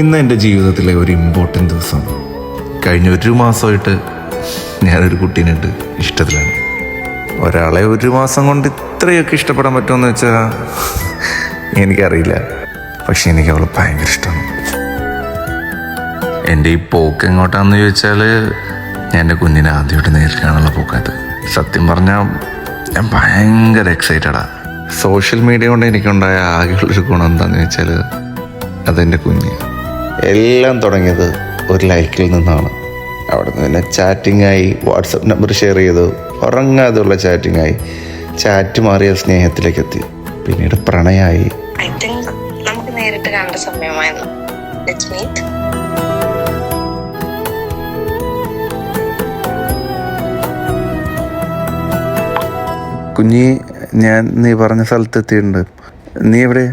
ഇന്ന് എന്റെ ജീവിതത്തിലെ ഒരു ഇമ്പോർട്ടന്റ് ദിവസം. കഴിഞ്ഞ ഒരു മാസമായിട്ട് ഞാനൊരു കുട്ടീനുണ്ട് ഇഷ്ടത്തിലാണ്. ഒരാളെ ഒരു മാസം കൊണ്ട് ഇത്രയൊക്കെ ഇഷ്ടപ്പെടാൻ പറ്റുമെന്ന് വെച്ചാൽ എനിക്കറിയില്ല. പക്ഷെ എനിക്ക് അവളെ ഭയങ്കര ഇഷ്ടമാണ്. എന്റെ ഈ പോക്ക് എങ്ങോട്ടാന്ന് ചോദിച്ചാൽ ഞാൻ എന്റെ കുഞ്ഞിനെ ആദ്യമായിട്ട് നേരിൽ കാണാനുള്ള പോക്കായത് സത്യം പറഞ്ഞാൽ ഞാൻ ഭയങ്കര എക്സൈറ്റഡാണ് സോഷ്യൽ മീഡിയ കൊണ്ട് എനിക്കുണ്ടായ ആകെയുള്ളൊരു ഗുണം എന്താണെന്ന് വെച്ചാൽ അതെന്റെ കുഞ്ഞ്. എല്ലാം തുടങ്ങിയത് ഒരു ലൈക്കിൽ നിന്നാണ്. അവിടെ നിന്ന് പിന്നെ ചാറ്റിംഗ് ആയി വാട്സപ്പ് നമ്പർ ഷെയർ ചെയ്തു. ഉറങ്ങാതെയുള്ള ചാറ്റിംഗ് ആയി ചാറ്റ് മാറിയ സ്നേഹത്തിലേക്ക് എത്തി പിന്നീട് പ്രണയായി. ഐ തിങ്ക് നമുക്ക് നേരിട്ട് കണ്ട സമയമായിരുന്നു. ലെറ്റ്സ് മീറ്റ് കുഞ്ഞി ഞാൻ നീ പറഞ്ഞ സ്ഥലത്ത് എത്തിയിട്ടുണ്ട് നീ എവിടെ?